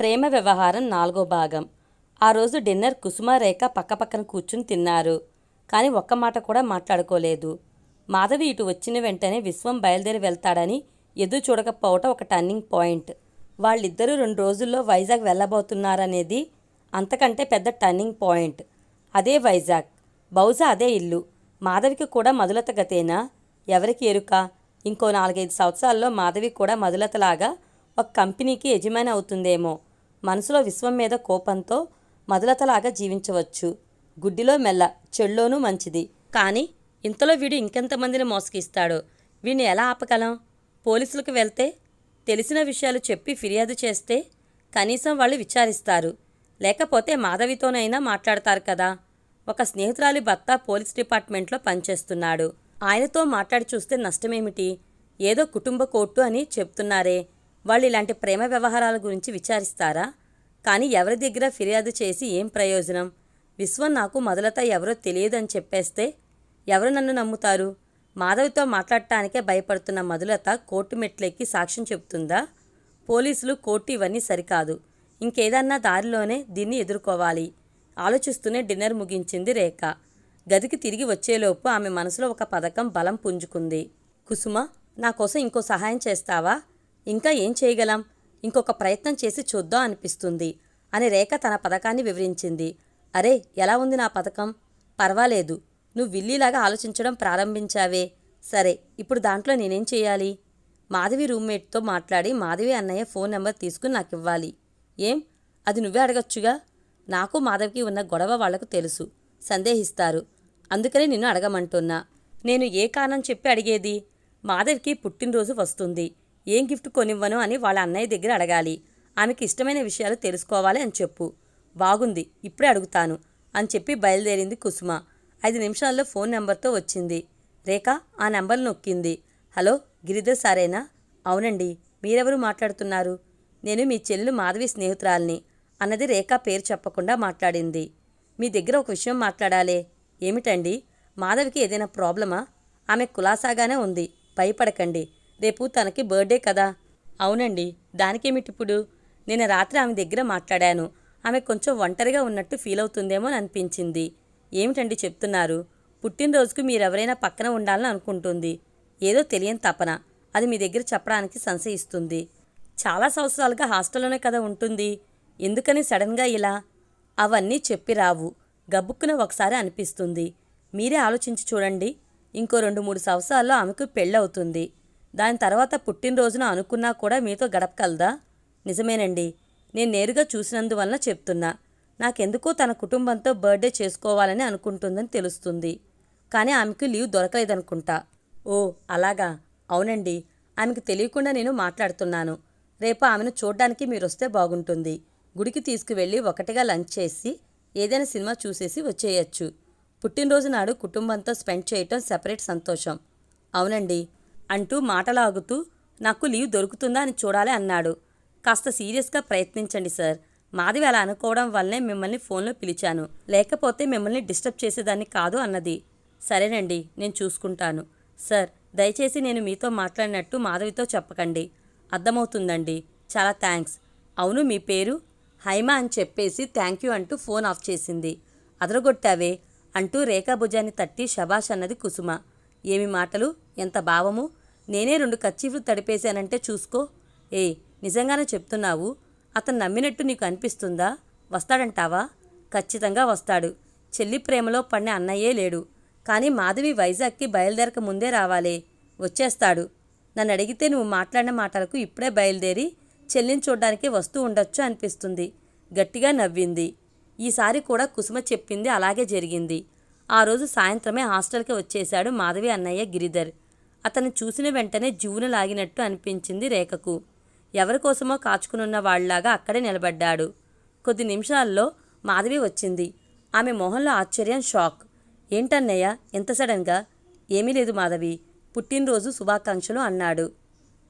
ప్రేమ వ్యవహారం నాలుగో భాగం. ఆ రోజు డిన్నర్ కుసుమ రేఖ పక్కపక్కన కూర్చుని తిన్నారు. కానీ ఒక్క మాట కూడా మాట్లాడుకోలేదు. మాధవి ఇటు వచ్చిన వెంటనే విశ్వం బయలుదేరి వెళ్తాడని ఎదురు చూడకపోవటం ఒక టర్నింగ్ పాయింట్ వాళ్ళిద్దరూ రెండు రోజుల్లో వైజాగ్ వెళ్ళబోతున్నారనేది అంతకంటే పెద్ద టర్నింగ్ పాయింట్ అదే వైజాగ్. బహుశా అదే ఇల్లు. మాధవికి కూడా మధులత గతేనా? ఎవరికి ఎరుక? ఇంకో నాలుగైదు సంవత్సరాల్లో మాధవి కూడా మధులతలాగా ఒక కంపెనీకి యజమాని అవుతుందేమో? మనసులో విశ్వం మీద కోపంతో మధులతలాగా జీవించవచ్చు. గుడ్డిలో మెల్ల చెల్లోనూ మంచిది. కానీ ఇంతలో వీడు ఇంకెంతమందిని మోసగిస్తాడో? వీడిని ఎలా ఆపగలం? పోలీసులకు వెళ్తే తెలిసిన విషయాలు చెప్పి ఫిర్యాదు చేస్తే కనీసం వాళ్ళు విచారిస్తారు. లేకపోతే మాధవితోనైనా మాట్లాడతారు కదా? ఒక స్నేహితురాలి భర్త పోలీస్ డిపార్ట్మెంట్లో పనిచేస్తున్నాడు. ఆయనతో మాట్లాడి చూస్తే నష్టమేమిటి? ఏదో కుటుంబ కోర్టు అని చెప్తున్నారే. వాళ్ళు ఇలాంటి ప్రేమ వ్యవహారాల గురించి విచారిస్తారా? కానీ ఎవరి దగ్గర ఫిర్యాదు చేసి ఏం ప్రయోజనం? విశ్వం నాకు మొదలత ఎవరో తెలియదని చెప్పేస్తే ఎవరు నన్ను నమ్ముతారు? మాధవితో మాట్లాడటానికే భయపడుతున్న మధులత కోర్టు మెట్లెక్కి సాక్ష్యం చెబుతుందా? పోలీసులు కోర్టు ఇవన్నీ సరికాదు. ఇంకేదన్నా దారిలోనే దీన్ని ఎదుర్కోవాలి. ఆలోచిస్తూనే డిన్నర్ ముగించింది రేఖ. గదికి తిరిగి వచ్చేలోపు ఆమె మనసులో ఒక పథకం బలం పుంజుకుంది. కుసుమ నా కోసం ఇంకో సహాయం చేస్తావా? ఇంకా ఏం చేయగలం? ఇంకొక ప్రయత్నం చేసి చూద్దాం అనిపిస్తుంది అని రేఖ తన పథకాన్ని వివరించింది. అరే ఎలా ఉంది నా పథకం? పర్వాలేదు. నువ్వు విల్లీలాగా ఆలోచించడం ప్రారంభించావే. సరే ఇప్పుడు దాంట్లో నేనేం చేయాలి? మాధవి రూమ్మేట్తో మాట్లాడి మాధవి అన్నయ్య ఫోన్ నెంబర్ తీసుకుని నాకు ఇవ్వాలి. ఏం? అది నువ్వే అడగచ్చుగా? నాకు మాధవికి ఉన్న గొడవ వాళ్ళకు తెలుసు. సందేహిస్తారు. అందుకనే నిన్ను అడగమంటున్నా. నేను ఏ కారణం చెప్పి అడిగేది? మాధవికి పుట్టినరోజు వస్తుంది. ఏం గిఫ్ట్ కొనివ్వను అని వాళ్ళ అన్నయ్య దగ్గర అడగాలి. ఆమెకి ఇష్టమైన విషయాలు తెలుసుకోవాలి అని చెప్పు. బాగుంది ఇప్పుడే అడుగుతాను అని చెప్పి బయలుదేరింది కుసుమ. ఐదు నిమిషాల్లో ఫోన్ నెంబర్తో వచ్చింది. రేఖ ఆ నెంబర్ నొక్కింది. హలో గిరిధర్ సారేనా? అవునండి మీరెవరు మాట్లాడుతున్నారు? నేను మీ చెల్లెలు మాధవి స్నేహితురాల్ని. అన్నది రేఖ పేరు చెప్పకుండా మాట్లాడింది. మీ దగ్గర ఒక విషయం మాట్లాడాలే. ఏమిటండి? మాధవికి ఏదైనా ప్రాబ్లమా? ఆమె కులాసాగానే ఉంది. భయపడకండి. రేపు తనకి బర్త్డే కదా. అవునండి. దానికేమిటిప్పుడు? నేను రాత్రి ఆమె దగ్గర మాట్లాడాను. ఆమె కొంచెం ఒంటరిగా ఉన్నట్టు ఫీల్ అవుతుందేమో అని అనిపించింది. ఏమిటండి చెప్తున్నారు? పుట్టినరోజుకు మీరెవరైనా పక్కన ఉండాలని అనుకుంటుంది. ఏదో తెలియని తపన. అది మీ దగ్గర చెప్పడానికి సంశయిస్తుంది. చాలా సంవత్సరాలుగా హాస్టల్లోనే కదా ఉంటుంది. ఎందుకని సడన్గా ఇలా? అవన్నీ చెప్పి రావు. గబుక్కున ఒకసారి అనిపిస్తుంది. మీరే ఆలోచించి చూడండి. ఇంకో రెండు మూడు సంవత్సరాల్లో ఆమెకు పెళ్ళవుతుంది. దాని తర్వాత పుట్టినరోజున అనుకున్నా కూడా మీతో గడపగలదా? నిజమేనండి. నేను నేరుగా చూసినందువలన చెప్తున్నా. నాకెందుకో తన కుటుంబంతో బర్త్డే చేసుకోవాలని అనుకుంటుందని తెలుస్తుంది. కానీ ఆమెకు లీవ్ దొరకలేదనుకుంటా. ఓ అలాగా? అవునండి. ఆమెకు తెలియకుండా నేను మాట్లాడుతున్నాను. రేపు ఆమెను చూడ్డానికి మీరు వస్తే బాగుంటుంది. గుడికి తీసుకువెళ్ళి ఒకటిగా లంచ్ చేసి ఏదైనా సినిమా చూసేసి వచ్చేయచ్చు. పుట్టినరోజు నాడు కుటుంబంతో స్పెండ్ చేయటం సెపరేట్ సంతోషం. అవునండి. అంటూ మాటలాగుతూ నాకు లీవ్ దొరుకుతుందా అని చూడాలి అన్నాడు. కాస్త సీరియస్గా ప్రయత్నించండి సార్. మాధవి అలా అనుకోవడం వల్లనే మిమ్మల్ని ఫోన్లో పిలిచాను. లేకపోతే మిమ్మల్ని డిస్టర్బ్ చేసేదాన్ని కాదు అన్నది. సరేనండి నేను చూసుకుంటాను. సార్ దయచేసి నేను మీతో మాట్లాడినట్టు మాధవితో చెప్పకండి. అర్థమవుతుందండి. చాలా థ్యాంక్స్. అవును మీ పేరు? హైమా అని చెప్పేసి థ్యాంక్ యూ అంటూ ఫోన్ ఆఫ్ చేసింది. అదరగొట్టావే? అంటూ రేఖాభుజాన్ని తట్టి శబాష్ అన్నది కుసుమ. ఏమి మాటలు? ఎంత భావము? నేనే రెండు కచ్చీఫ్లు తడిపేశానంటే చూసుకో. ఏ నిజంగానే చెప్తున్నావు? అతను నమ్మినట్టు నీకు అనిపిస్తుందా? వస్తాడంటావా? ఖచ్చితంగా వస్తాడు. చెల్లి ప్రేమలో పడిన అన్నయ్యే లేడు. కానీ మాధవి వైజాగ్కి బయలుదేరక ముందే రావాలే. వచ్చేస్తాడు. నన్ను అడిగితే నువ్వు మాట్లాడిన మాటలకు ఇప్పుడే బయలుదేరి చెల్లిని చూడ్డానికి వస్తూ ఉండొచ్చు అనిపిస్తుంది. గట్టిగా నవ్వింది. ఈసారి కూడా కుసుమ చెప్పింది అలాగే జరిగింది. ఆ రోజు సాయంత్రమే హాస్టల్కి వచ్చేశాడు మాధవి అన్నయ్య గిరిధర్. అతను చూసిన వెంటనే జీవును లాగినట్టు అనిపించింది రేఖకు. ఎవరికోసమో కాచుకునున్న వాళ్ళలాగా అక్కడే నిలబడ్డాడు. కొద్ది నిమిషాల్లో మాధవి వచ్చింది. ఆమె మొహంలో ఆశ్చర్యం షాక్. ఏంటన్నయ్య ఎంత సడన్గా? ఏమీ లేదు మాధవి. పుట్టినరోజు శుభాకాంక్షలు అన్నాడు.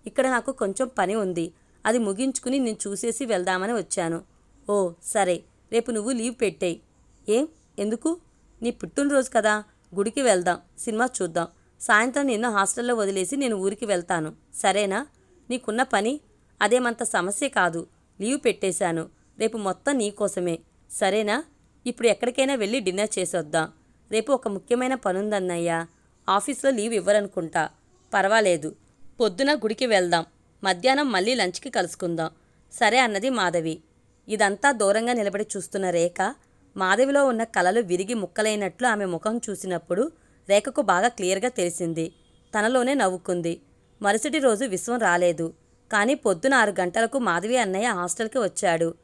ఇక్కడ నాకు కొంచెం పని ఉంది. అది ముగించుకుని నేను చూసేసి వెళ్దామని వచ్చాను. ఓ సరే. రేపు నువ్వు లీవ్ పెట్టేయి. ఏం? ఎందుకు? నీ పుట్టినరోజు కదా. గుడికి వెళ్దాం. సినిమా చూద్దాం. సాయంత్రం నిన్ను హాస్టల్లో వదిలేసి నేను ఊరికి వెళ్తాను. సరేనా? నీకున్న పని? అదేమంత సమస్య కాదు. లీవ్ పెట్టేశాను. రేపు మొత్తం నీకోసమే సరేనా? ఇప్పుడు ఎక్కడికైనా వెళ్ళి డిన్నర్ చేసొద్దాం. రేపు ఒక ముఖ్యమైన పనుందన్నయ్యా. ఆఫీస్లో లీవ్ ఇవ్వరనుకుంటా. పర్వాలేదు. పొద్దున గుడికి వెళ్దాం. మధ్యాహ్నం మళ్ళీ లంచ్కి కలుసుకుందాం. సరే అన్నది మాధవి. ఇదంతా దూరంగా నిలబడి చూస్తున్న రేఖ మాధవిలో ఉన్న కలలు విరిగి ముక్కలైనట్లు ఆమె ముఖం చూసినప్పుడు రేఖకు బాగా క్లియర్గా తెలిసింది. తనలోనే నవ్వుకుంది. మరుసటి రోజు విశ్వం రాలేదు. కానీ పొద్దున ఆరు గంటలకు మాధవి అన్నయ్య హాస్టల్కి వచ్చాడు.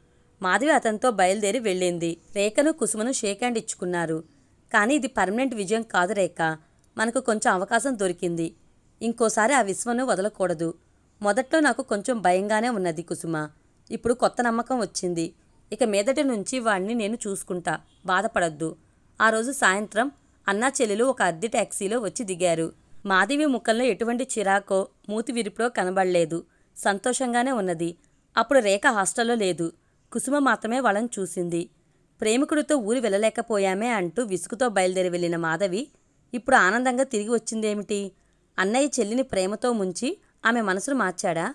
మాధవి అతనితో బయలుదేరి వెళ్ళింది. రేఖను కుసుమను షేక్ హ్యాండ్ ఇచ్చుకున్నారు. కానీ ఇది పర్మనెంట్ విజయం కాదు రేఖ. మనకు కొంచెం అవకాశం దొరికింది. ఇంకోసారి ఆ విశ్వను వదలకూడదు. మొదట్లో నాకు కొంచెం భయంగానే ఉన్నది కుసుమ. ఇప్పుడు కొత్త నమ్మకం వచ్చింది. ఇక మీదటి నుంచి వాడిని నేను చూసుకుంటా. బాధపడద్దు. ఆ రోజు సాయంత్రం అన్నా చెల్లెలు ఒక అద్దె ట్యాక్సీలో వచ్చి దిగారు. మాధవి ముఖంలో ఎటువంటి చిరాకో మూతి విరుపులో కనబడలేదు. సంతోషంగానే ఉన్నది. అప్పుడు రేఖ హాస్టల్లో లేదు. కుసుమ మాత్రమే వాళ్ళని చూసింది. ప్రేమికుడితో ఊరు వెళ్ళలేకపోయామే అంటూ విసుగుతో బయలుదేరి వెళ్ళిన మాధవి ఇప్పుడు ఆనందంగా తిరిగి వచ్చిందేమిటి? అన్నయ్య చెల్లిని ప్రేమతో ముంచి ఆమె మనసును మార్చాడా?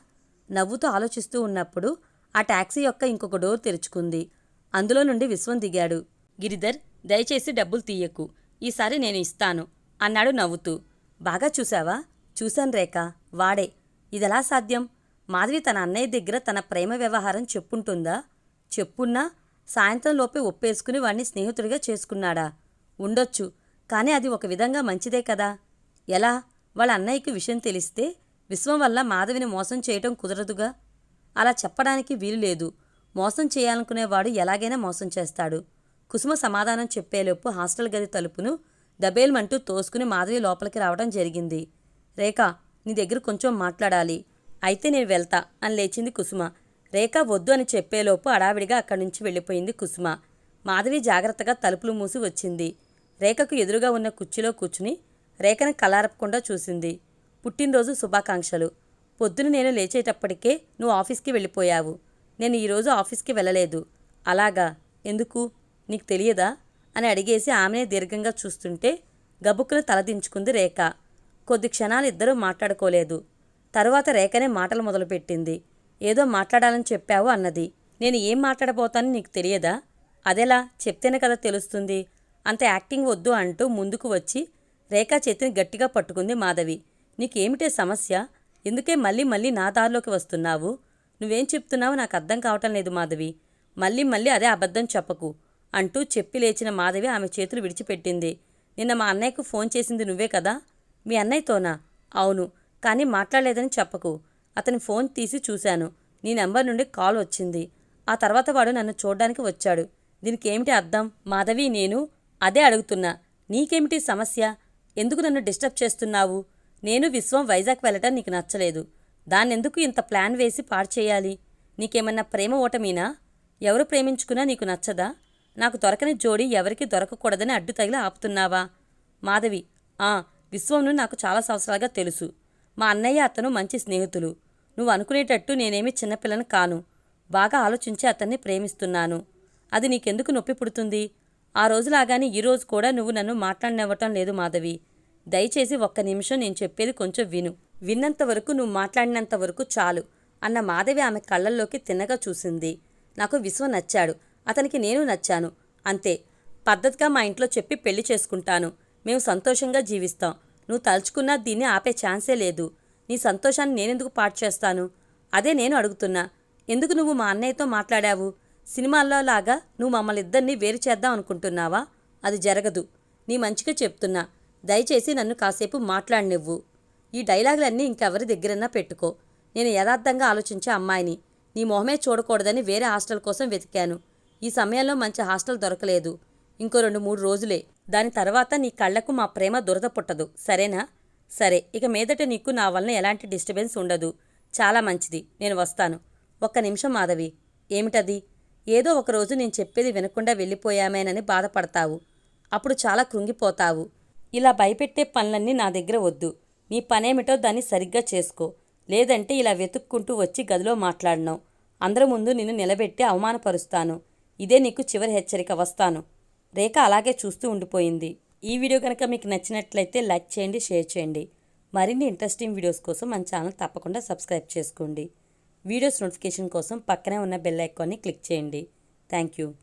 నవ్వుతూ ఆలోచిస్తూ ఉన్నప్పుడు ఆ టాక్సీ యొక్క ఇంకొక డోర్ తెరుచుకుంది. అందులో నుండి విశ్వం దిగాడు. గిరిధర్ దయచేసి డబ్బులు తీయకు. ఈసారి నేను ఇస్తాను అన్నాడు నవ్వుతూ. బాగా చూశావా? చూశాను రేఖ. వాడే. ఇదెలా సాధ్యం? మాధవి తన అన్నయ్య దగ్గర తన ప్రేమ వ్యవహారం చెప్పుంటుందా? చెప్పున్నా? సాయంత్రంలోపే ఒప్పేసుకుని వాణ్ణి స్నేహితుడిగా చేసుకున్నాడా? ఉండొచ్చు. కానీ అది ఒక విధంగా మంచిదే కదా. ఎలా? వాళ్ళ అన్నయ్యకి విషయం తెలిస్తే విశ్వం వల్ల మాధవిని మోసం చేయటం కుదరదుగా? అలా చెప్పడానికి వీలు లేదు. మోసం చేయాలనుకునేవాడు ఎలాగైనా మోసం చేస్తాడు. కుసుమ సమాధానం చెప్పేలోపు హాస్టల్ గది తలుపును దబేల్మంటూ తోసుకుని మాధవి లోపలికి రావడం జరిగింది. రేఖ నీ దగ్గర కొంచెం మాట్లాడాలి. అయితే నేను వెళ్తా అని లేచింది కుసుమ. రేఖ వద్దు అని చెప్పేలోపు అడావిడిగా అక్కడి నుంచి వెళ్ళిపోయింది కుసుమ. మాధవి జాగ్రత్తగా తలుపులు మూసి వచ్చింది. రేఖకు ఎదురుగా ఉన్న కుర్చీలో కూర్చుని రేఖను కలారపకుండా చూసింది. పుట్టినరోజు శుభాకాంక్షలు. పొద్దున నేను లేచేటప్పటికే నువ్వు ఆఫీస్కి వెళ్ళిపోయావు. నేను ఈరోజు ఆఫీస్కి వెళ్ళలేదు. అలాగా? ఎందుకు? నీకు తెలియదా? అని అడిగేసి ఆమెనే దీర్ఘంగా చూస్తుంటే గబుక్కున తలదించుకుంది రేఖ. కొద్ది క్షణాలు ఇద్దరూ మాట్లాడుకోలేదు. తరువాత రేఖనే మాటలు మొదలుపెట్టింది. ఏదో మాట్లాడాలని చెప్పావు అన్నది. నేను ఏం మాట్లాడబోతానో నీకు తెలియదా? అదెలా? చెప్తేనే కదా తెలుస్తుంది. అంత యాక్టింగ్ వద్దు అంటూ ముందుకు వచ్చి రేఖా చేతిని గట్టిగా పట్టుకుంది మాధవి. నీకేమిటే సమస్య? ఎందుకే మళ్ళీ మళ్ళీ నా దారిలోకి వస్తున్నావు? నువ్వేం చెప్తున్నావో నాకు అర్థం కావటం లేదు మాధవి. మళ్ళీ మళ్ళీ అదే అబద్ధం చెప్పకు. అంటూ చెప్పి లేచిన మాధవి ఆమె చేతులు విడిచిపెట్టింది. నిన్న మా అన్నయ్యకు ఫోన్ చేసింది నువ్వే కదా? మీ అన్నయ్యతోనా? అవును కానీ మాట్లాడలేదని చెప్పకు. అతని ఫోన్ తీసి చూశాను. నీ నెంబర్ నుండి కాల్ వచ్చింది. ఆ తర్వాత వాడు నన్ను చూడ్డానికి వచ్చాడు. దీనికి ఏమిటి అర్థం? మాధవి నేను అదే అడుగుతున్నా. నీకేమిటి సమస్య? ఎందుకు నన్ను డిస్టర్బ్ చేస్తున్నావు? నేను విశ్వం వైజాగ్ వెళ్ళటం నీకు నచ్చలేదు. దాన్నెందుకు ఇంత ప్లాన్ వేసి పాడు చేయాలి? నీకేమన్నా ప్రేమ ఓటమీనా? ఎవరు ప్రేమించుకున్నా నీకు నచ్చదా? నాకు దొరకని జోడి ఎవరికి దొరకకూడదని అడ్డు తగిలి ఆపుతున్నావా? మాధవి ఆ విశ్వంను నాకు చాలా సంవత్సరాలుగా తెలుసు. మా అన్నయ్య అతను మంచి స్నేహితులు. నువ్వు అనుకునేటట్టు నేనేమి చిన్నపిల్లని కాను. బాగా ఆలోచించి అతన్ని ప్రేమిస్తున్నాను. అది నీకెందుకు నొప్పి పుడుతుంది? ఆ రోజులాగానే ఈ రోజు కూడా నువ్వు నన్ను మాట్లాడినవ్వటం లేదు మాధవి. దయచేసి ఒక్క నిమిషం నేను చెప్పేది కొంచెం విను. విన్నంత వరకు నువ్వు మాట్లాడినంత వరకు చాలు అన్న మాధవి ఆమె కళ్ళల్లోకి తిన్నగా చూసింది. నాకు విశ్వం నచ్చాడు. అతనికి నేను నచ్చాను. అంతే. పద్ధతిగా మా ఇంట్లో చెప్పి పెళ్ళి చేసుకుంటాను. మేము సంతోషంగా జీవిస్తాం. నువ్వు తలుచుకున్నా దీన్ని ఆపే ఛాన్సే లేదు. నీ సంతోషాన్ని నేనెందుకు పాటు చేస్తాను? అదే నేను అడుగుతున్నా. ఎందుకు నువ్వు మా అన్నయ్యతో మాట్లాడావు? సినిమాల్లో లాగా నువ్వు మమ్మల్ని ఇద్దరినీ వేరు చేద్దాం అనుకుంటున్నావా? అది జరగదు. నీ మంచిగా చెప్తున్నా. దయచేసి నన్ను కాసేపు మాట్లాడనివ్వు. ఈ డైలాగులన్నీ ఇంకెవరి దగ్గరన్నా పెట్టుకో. నేను యథార్థంగా ఆలోచించే అమ్మాయిని. నీ మొహమే చూడకూడదని వేరే హాస్టల్ కోసం వెతికాను. ఈ సమయంలో మంచి హాస్టల్ దొరకలేదు. ఇంకో రెండు మూడు రోజులే. దాని తర్వాత నీ కళ్ళకు మా ప్రేమ దురద పుట్టదు. సరేనా? సరే ఇక మీదట నీకు నా వలన ఎలాంటి డిస్టర్బెన్స్ ఉండదు. చాలా మంచిది. నేను వస్తాను. ఒక్క నిమిషం మాధవి. ఏమిటది? ఏదో ఒకరోజు నేను చెప్పేది వినకుండా వెళ్ళిపోయామేనని బాధపడతావు. అప్పుడు చాలా కృంగిపోతావు. ఇలా భయపెట్టే పనులన్నీ నా దగ్గర వద్దు. నీ పనేమిటో దాన్ని సరిగ్గా చేసుకో. లేదంటే ఇలా వెతుక్కుంటూ వచ్చి గదిలో మాట్లాడినావు. అందరి ముందు నిన్ను నిలబెట్టి అవమానపరుస్తాను. ఇదే నీకు చివరి హెచ్చరిక వస్తాను. రేఖ అలాగే చూస్తూ ఉండిపోయింది. ఈ వీడియో కనుక మీకు నచ్చినట్లయితే లైక్ చేయండి షేర్ చేయండి. మరిన్ని ఇంట్రెస్టింగ్ వీడియోస్ కోసం మన ఛానల్ తప్పకుండా సబ్స్క్రైబ్ చేసుకోండి. వీడియోస్ నోటిఫికేషన్ కోసం పక్కనే ఉన్న బెల్ ఐకాన్ని క్లిక్ చేయండి. Thank you.